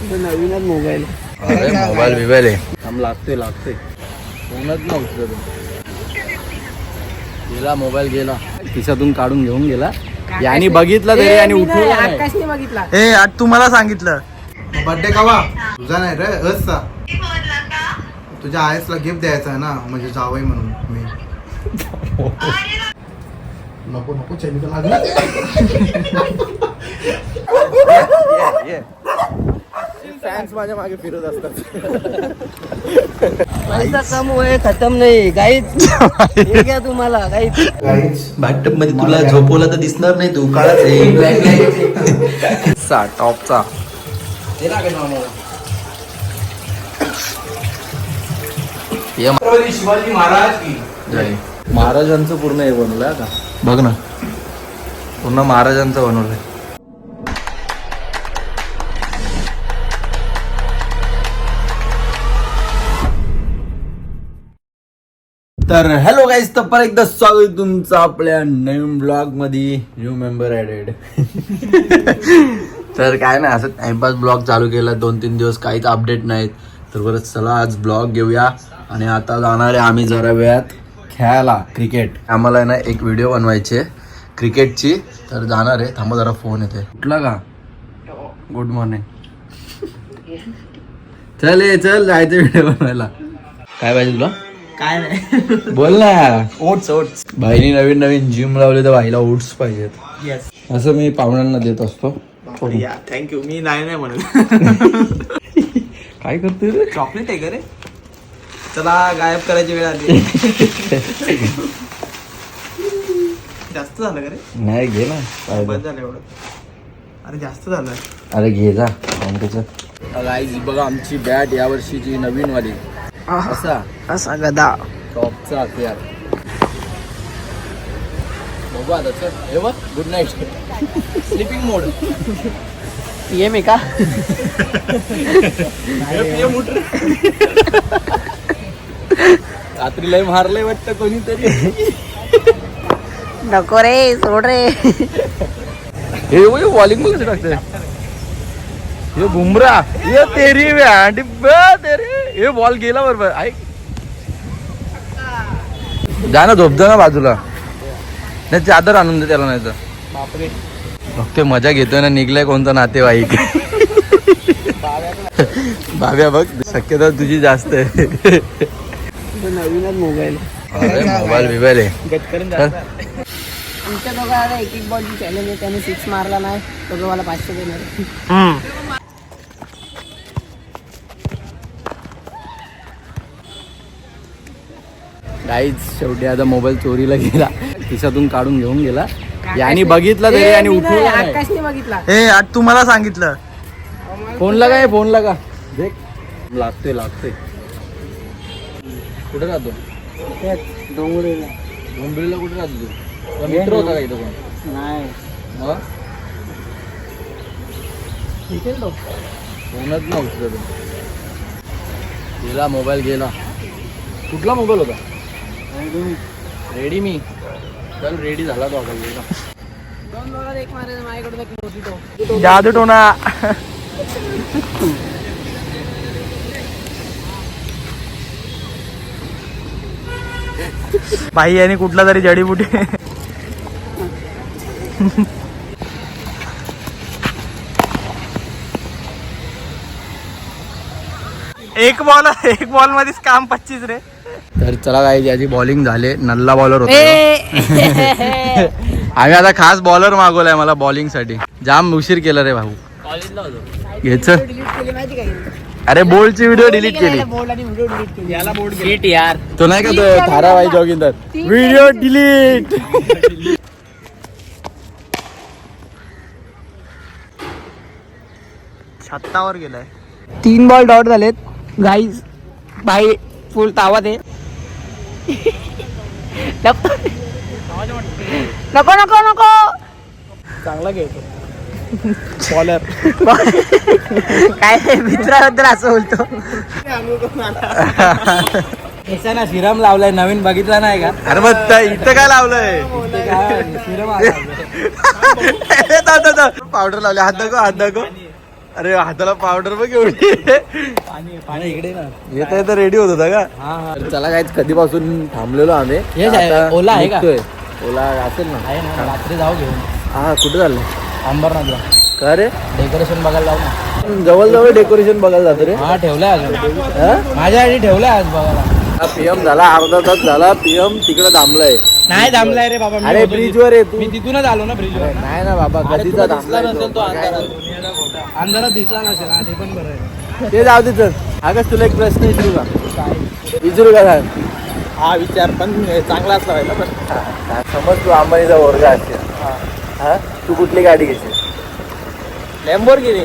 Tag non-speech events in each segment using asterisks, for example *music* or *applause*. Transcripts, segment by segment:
नवीनच मोबाईल. अरे मोबाईल बिबाईल आहे. थांब लागतोय लागतोय. फोनच ना उचलत गेला मोबाईल गेला. खिशातून काढून घेऊन गेला. याने बघितला तरी आणि. आकाशने बघितला. ए आज तुम्हाला सांगितलं. बर्थडे कवा? तुझा नाही रे असचा तुझ्या आयसला गिफ्ट द्यायचा आहे ना म्हणजे जावई म्हणून मी. नको नको चैनी तर लागलं फॅन्स माझ्या मागे फिरत असतात. पैसा कम होय खतम नाही. काहीच घ्या तुम्हाला काहीच गाईच बाथटबमध्ये तुला झोपवलं तर दिसणार नाही तू काळाच आहे. *laughs* सा टॉपचा. ये शिवाजी महाराज की. जय. महाराजांचं पूर्ण हे बनवलंय का बघ ना. पूर्ण महाराजांचं बनवलंय. तर हॅलो गाईज तर परत एकदा स्वागत तुमचं आपल्या नवीन ब्लॉगमध्ये न्यू मेंबर ऍडेड तर काय नाही असं टाइमपास ब्लॉग चालू केला. दोन तीन दिवस काहीच अपडेट नाहीत. तर बरं चला आज ब्लॉग घेऊया. आणि आता जाणार आहे आम्ही जरा वेळात खेळायला क्रिकेट आम्हाला ना एक व्हिडिओ बनवायचे क्रिकेटची तर जाणार आहे. थांबा जरा फोन येते कुठला का? गुड मॉर्निंग चल ये चल जायचं व्हिडिओ बनवायला. काय पाहिजे तुला? काय नाही. बोल ना. ओट्स ओट्स भाईनी नवीन नवीन जिम लावली तर भाईला ओट्स पाहिजेत. येस असं मी पाहुण्यांना देत असतो. या थँक्यू मी नाही नाही म्हणत. काय करते रे? चॉकलेट आहे का रे? चला गायब करायची वेळ आली. जास्त झालं का रे? नाही घे ना. बंद झालं एवढं. अरे जास्त झालं. अरे घे जा. बघा आमची बॅट या वर्षीची नवीन वाली असा. असा गदा. टॉपचा हत्यार बघू आता चल. हे बघ good night sleeping mode PM आहे का? रात्री लय मारलंय वाटतं कोणीतरी. नको रे सोड रे. हे बॉलिंग बघ टाकतंय हे बुमरा ये तेरी डिब्बा तेरे। हे बॉल गेला बरोबर ऐक जा ना झोपतो ना बाजूला. नाही चादर आणून दे त्याला नाही तर बघते मजा घेतोय ना निघलाय कोणता नातेवाईक. बाब्या बघ शक्यता तुझी जास्त आहे. नवीनच मोबाईल मोबाईल बिबाईल आहे. चल. आमच्या दोघांना एक एक बॉलची चॅलेंज आहे. त्याने सिक्स मारला नाही. तर तुम्हाला पाचशे देणार काहीच शेवटी आता मोबाईल चोरीला गेला. खिशातून काढून घेऊन गेला. याने बघितला तरी आणि बघितला. ए आज तुम्हाला सांगितलं. फोनला काय? फोनला का? देख. लागतोय लागतोय. कुठे राहतो? मुंबईला कुठे राहतो तू? मित्र होता का इथं कोण? नाही. मग? गेला मोबाईल गेला. कुठला मोबाईल होता? रेडी मी. चल रेडी झाला तो आता गेला. दोन बॉलर एक मारायचं माझ्याकडे एक मोठी तो. जादू टोना. भाई यांनी कुठला तरी जडीबुटी. *laughs* एक बॉल एक बॉल मध्येच काम पच्चीस रे. तर चला काय याची बॉलिंग झाले. नल्ला बॉलर होता *laughs* आम्ही आता खास बॉलर मागवलाय मला बॉलिंगसाठी. जाम उशीर केला रे भाऊ. घ्यायचं डिलीट केली. माहिती का अरे बोलची व्हिडिओ डिलीट केली तो नाही का तो थाराबाई जोगिंदर व्हिडिओ डिलीट छत्तावर गेलाय. तीन बॉल डॉट झालेत. गाईज बाई फुल तावात आहे. नको. नको नको चांगला घेतो बॉलर *laughs* काय मित्राबद्दल असं बोलतो. ना सिरम लावलाय नवीन बघितला नाही का? अरे मग इथं काय लावलंय? सिरम पावडर *laughs* लावले. हात दाखव हात दाखव. अरे हाताला पावडर बघ एवढी. पाणी इकडे ना. येता येता रेडी होत होता का? चला काय कधीपासून थांबलेलो आम्ही? ओला आहे का? ओला असेल ना. आहे ना रात्री जाऊ घेऊन. हा कुठे चाललं अंबरनाथला. का रे? डेकोरेशन बघायला जाऊ ना. जवळ जवळ डेकोरेशन बघायला जातो रे. हा ठेवलाय अजून. हा? माझ्यासाठी ठेवलाय आज बघायला. पीएम झाला अर्धा तास झाला पीएम तिकडे थांबलाय. नाही थांबलाय रे बाबा अरे ब्रिज. वर आहे तू. मी तिथूनच आलो ना ब्रिज वर. नाही ना बाबा कधीचा थांबलाय नसेल तो. अंधारात. अंधारात दिसला नसेल हा, ते पण बरं आहे. ते जाऊ दे चल. अगं तुला एक प्रश्न विचारू का विचारू का सांग हा विचार पण चांगला असला पाहिजे हा, समज तू अंबानीचा वर्ग असेल. हा? तू कुठली गाडी घेशील? लॅम्बोर गेली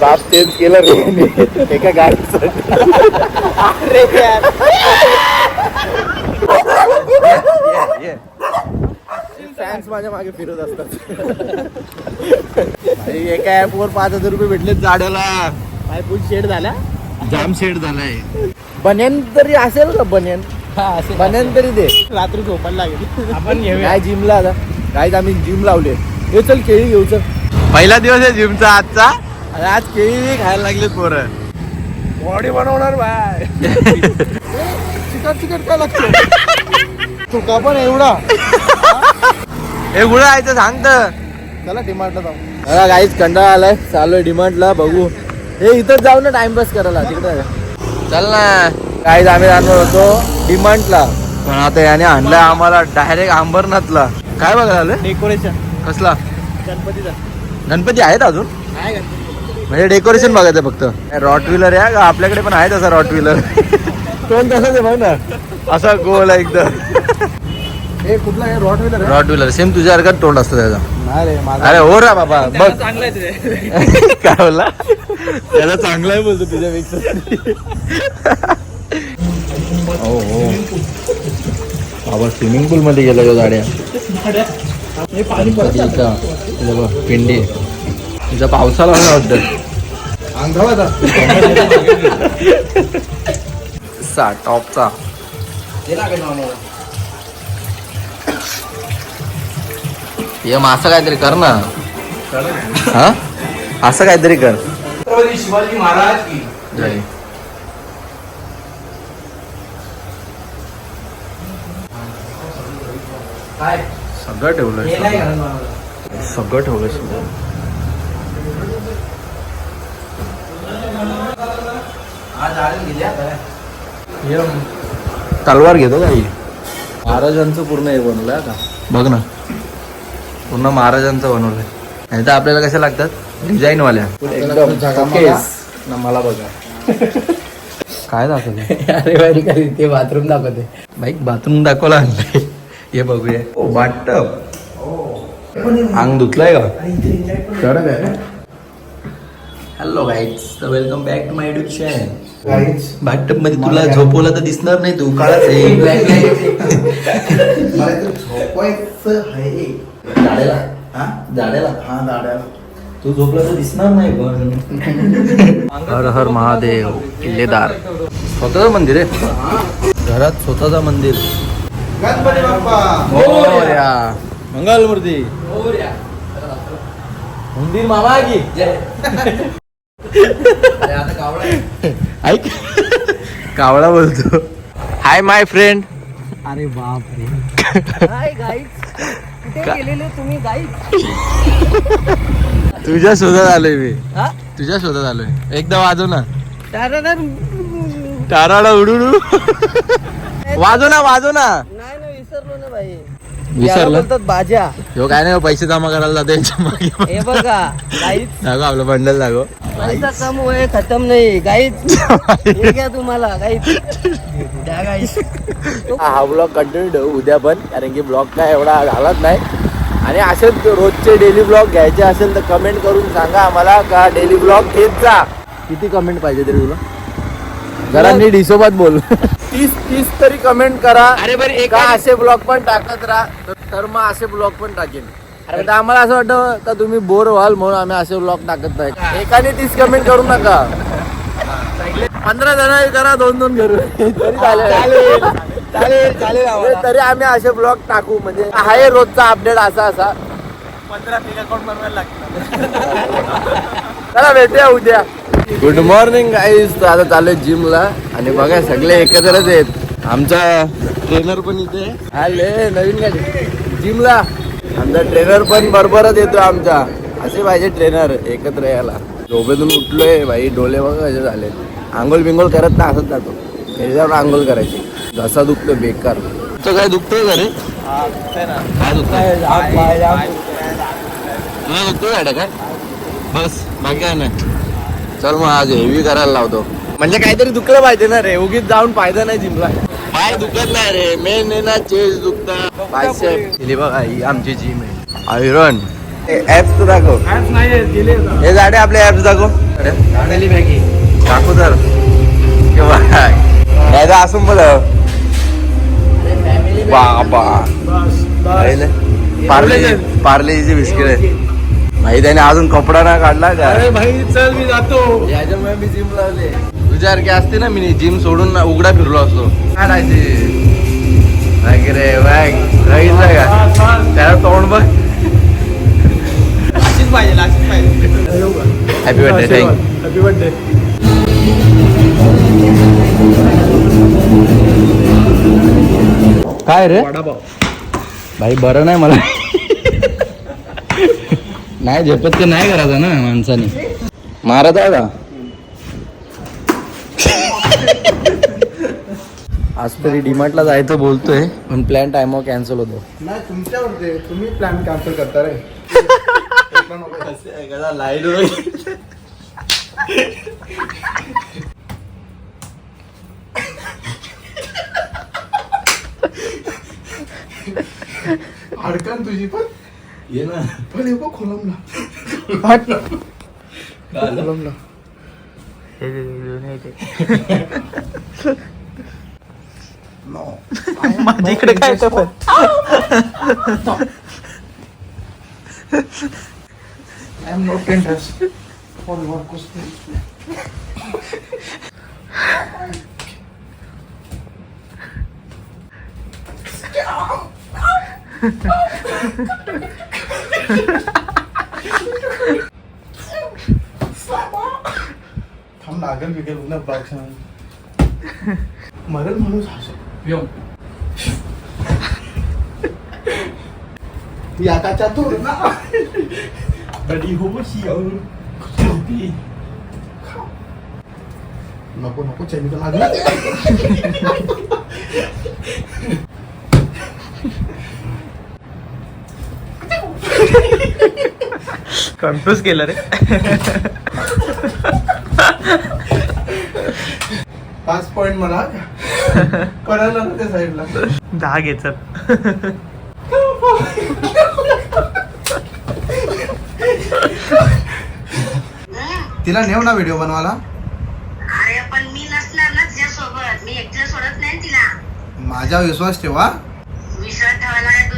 बाप चेंज केलं रे. एका गाडीचं. फॅन्स माझ्या मागे फिरत असतात. एका ऍप वर पाच हजार रुपये भेटले जाड्याला काय फुल शेड झाला? जाम सेट झालाय. बन्यान तरी असेल का बन्यान हा असे बन्यान तरी दे. रात्री झोपायला लागेल. आपण घेऊया. काय जिमला आता? काय आम्ही जिम लावले. हे चल केळी घेऊ चल. पहिला दिवस आहे जिमचा आजचा. आणि आज केळी खायला लागले पोरं. बॉडी बनवणार बाय. चिकट चिकट काय लागतो तुका पण एवढा. गुळ आहे सांगत. चला डिमांडला जाऊ. मला काहीच कंटाळा आलाय. चालू डिमांडला बघू. हे इथं जाऊ ना टाइमपास करायला. तिकडे चल ना. काहीच आम्ही जाणार होतो डिमांडला पण आता याने आणलाय आम्हाला डायरेक्ट अंबरनाथला. काय बघायला आलं डेकोरेशन कसला? गणपतीचा. गणपती आहेत अजून? काय गणपती म्हणजे डेकोरेशन बघायचं फक्त. रॉट व्हीलर आहे का? आपल्याकडे पण आहे तसा रॉट व्हीलर तोंड तसंच आहे बघ ना. असा गोल आहे एकदम. हे कुठला हे rottweiler rot wheeler same तुझ्यासारखा तोंड असतं त्याचा. नाही रे माझा अरे हो रा बाबा बघ. चांगलं आहे *laughs* काय बोलला? त्याला चांगला आहे बोलतो तुझ्यापेक्षा हो हो. बाबा स्विमिंग पूल मध्ये गेलो गाड्या. पिंडी. तिचा पावसाला वाटत. टॉपचा. ये मग असं काहीतरी कर ना. हा? असं काहीतरी कर. शिवाजी महाराज की. जय. काय? सगळं ठेवलंय हे नाही सगळं. आता. तलवार घेतो का ही? महाराजांचं पूर्ण हे बनवलंय का बघ ना. पूर्ण महाराजांचं बनवलंय नाही तर आपल्याला कशा लागतात? डिझाईन वाल्या एकदम showcase. ना मला बघा. काय दाखवलं? *laughs* अरे बाई ते बाथरूम दाखवते. बाईक बाथरूम दाखवला आणलंय. हे बघूया. वाटप. अंग धुतलंय का? Hello guys welcome back to my YouTube channel बाथटबमध्ये तुला झोपवलं तर दिसणार नाही तू. काळाच आहे. *laughs* हा? हा दाड्याला तू झोपला तर दिसणार नाही पण. हर हर महादेव किल्लेदार. स्वतःच मंदिर आहे. घरात स्वतःचा मंदिर. गणपती बाप्पा मोरया. मंगलमूर्ती मंदिर मामा की ऐक कावळा बोलतो हाय माय फ्रेंड अरे बाप रे कुठे गेलेले तुम्ही तुझ्या शोधात आलोय मी हा तुझ्या शोधात आलोय एकदा वाजव ना टाराटार. ताराला वाजव ना वाजव ना. नाही ना विसरलो ना भाई विसरला? बोलतात बाजा ह्यो काय नाही पैसे जमा करायला जातो यांच्या मागे. हे बघा गाईच दाखव आपलं बंडल दाखव पैसा कम होय खतम नाही. गाईच. *laughs* हे घ्या तुम्हाला गाईच. द्या गाईच. हा ब्लॉग कंटिन्यू ठेवू. उद्या पण कारण की ब्लॉग काय एवढा घालत नाही. आणि असेच रोजचे डेली ब्लॉग घ्यायचे असेल तर कमेंट करून सांगा आम्हाला का डेली ब्लॉग घेत जा. किती कमेंट पाहिजे तरी तुला? जरा नीट हिशोबात बोल. तीस तीस तरी कमेंट करा. अरे बरं एक का असे ब्लॉग पण टाकत राहा? तर- मग असे ब्लॉग पण टाकेन. अरे आम्हाला असं वाटतं का तुम्ही बोर व्हाल म्हणून आम्ही असे ब्लॉग टाकत नाही. एकाने तीस कमेंट करू नका. पंधरा जण करा दोन दोन करू. तरी चालेल. तरी आम्ही असे ब्लॉग टाकू. म्हणजे आहे रोजचा अपडेट असा असा. चला भेटूया उद्या. गुड मॉर्निंग गाईज तर आता चालू जिमला आणि बघा सगळे एकत्रच आहेत. आमचा ट्रेनर पण इथे आले नवीन गाडी. जिमला आमचा ट्रेनर पण बरोबरच येतो आमचा. असे पाहिजे ट्रेनर एकत्र यायला. झोपेतून उठलोय भाई डोले बघा कसे झाले आंघोळ बिंगोळ करत ना असत जातो. त्याच्यावर आंघोळ करायची. घसा दुखतो बेकार. काय दुखतंय का रे? काय दुखतंय? तुला दुखतोय काय बस बाकी काय नाही. चल मग आज हेवी करायला लावतो. म्हणजे काहीतरी दुखलं पाहिजे ना रे उगीच जाऊन फायदा नाही जिमला पाय दुखत नाही रे मेन आहे ना चेस दुखता. पायसेप बघा ही आमची जिम आहे. आयरन ऍप्स तर दाखव. हे झाडे आपले ऍप्स दाखव. दाखव तर तर असून बघ बाबा. पार्ले पार्लेची बिस्किट आहे भाई त्याने अजून कपडा ना काढला का? भाई चल मी जातो. याच्यामुळे मी जिम लावले तुझ्यासारखी असते ना मी जिम सोडून ना उघडा फिरलो असतो. काढायचे रे बॅग बघितलं का? त्याला तोंड बघ. अशीच पाहिजे अशीच पाहिजे. Happy birthday thank happy birthday काय रे? भाई बरं नाही मला. नाही झेपत ते नाही करायचं ना माणसाने. मारत आहे का आज तरी डिमार्टला जायचं बोलतोय पण प्लॅन टाइमवर कॅन्सल होतो. नाही तुमच्यावर तुम्ही प्लॅन कॅन्सल करता रे. लाइट अडकन तुझी पण. ये ना हे बघ खोलमला खोलमला माझ्याकडे काय I am not interested for your question. थांब लागेल बिगेल पुन्हा बाग मरल माणूस हसो याकाच्या तो ना बडी हो नको नको चैनी तर लागला कन्फ्युज केलं रे. पाच पॉइंट मला. करायला ना त्या साईडला दहा घे चल. तिला नेव ना व्हिडिओ बनवायला. अरे पण मी नसणार ना तुझ्या सोबत मी एकटीला सोडत नाही तिला. माझा विश्वास ठेवा विश्वास ठेवायला रे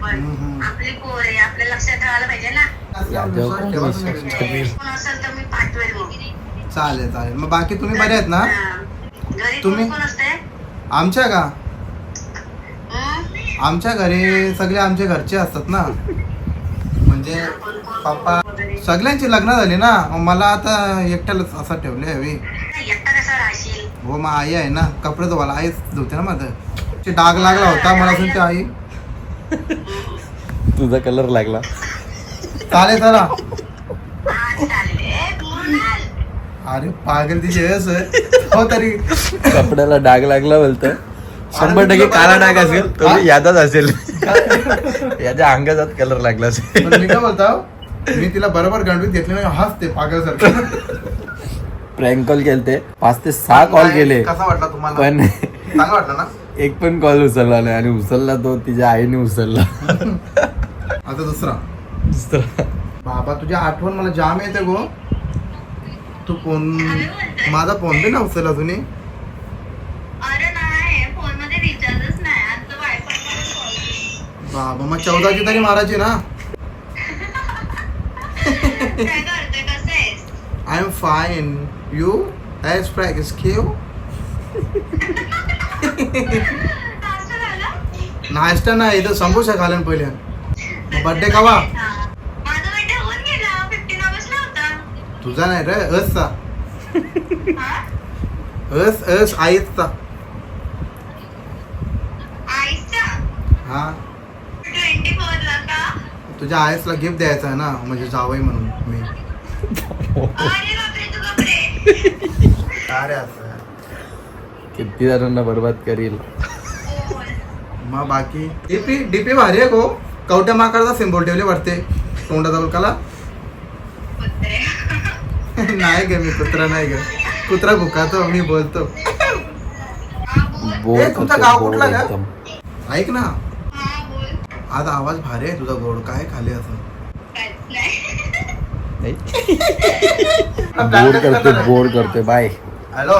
आपण. आपली पोर आहे आपल्या लक्षात ठेवायला पाहिजे ना. विश्वास ठेवा तुम्ही. कोण असेल तर मी पाठवेल मग. चालेल चालेल. मग बाकी तुम्ही बरे आहेत ना. घरी तुम्ही? कोण कोण असते आमच्या का? आमच्या घरी सगळे आमचे घरचे असतात ना. म्हणजे पप्पा सगळ्यांची लग्न झाली ना. मग मला आता एकट्याला असं ठेवले हवी एकटा कसा राहशील? हो मग आई आहे ना. कपडे धुवायला आईच धुते ना माझं. ते डाग लागला होता मला असून ते आई. तुझा कलर लागला. चालेल चला. अरे पागल तिची. हो तरी. कपड्याला डाग लागला बोलतं. शंभर टक्के काळा डाग असेल तो? याचाच असेल. *laughs* याच्या अंगाचाच कलर लागला असेल. पण मी काय बोलतो मी तिला बरोबर गंडवीत घेतले नाही हसते पागल सारखं प्रँक कॉल केलते. पाच ते सहा कॉल केले. कसा वाटला तुम्हाला? पण चांगला वाटला ना? एक पण कॉल उचलला नाही आणि उचलला तो तिच्या आईने उचलला. आता दुसरा. बाबा तुझी आठवण मला जाम येते गो. तू फोन माझा फोन बी ना उचलला तुम्ही अरे नाही फोनमध्ये रिचार्जच नाही आता वायफाय बाबा मग चौदाची तरी मारायची ना. काय करतोय? कसं आहेस? आय एम फाईन यू एज फ्रॅक इज क्यू नाश्ता नाही इथं समोसा खाल्यान पहिले. बर्थडे कवा? तुझा नाही रे असचा हा? अस अस आईचा. हा. तुझ्या आईसला गिफ्ट द्यायचा आहे ना म्हणजे जावई म्हणून मी. अरे बापरे तू बापरे अरे असं किती जणांना बर्बाद करील. मग बाकी. डीपी डीपी भारी आहे गो. कवट्या माकडचा सिम्बॉल ठेवले वाटते तोंडाचा बलकाला कुत्रे नाही गे मी कुत्रा नाही गे. कुत्रा भुकातो मी बोलतो. ए, तुमचं गाव कुठलं का? ऐक ना. आज आवाज भारी आहे तुझा गोड. काय खाली असं? *laughs* बोर करते बोर करते. बाय. हॅलो.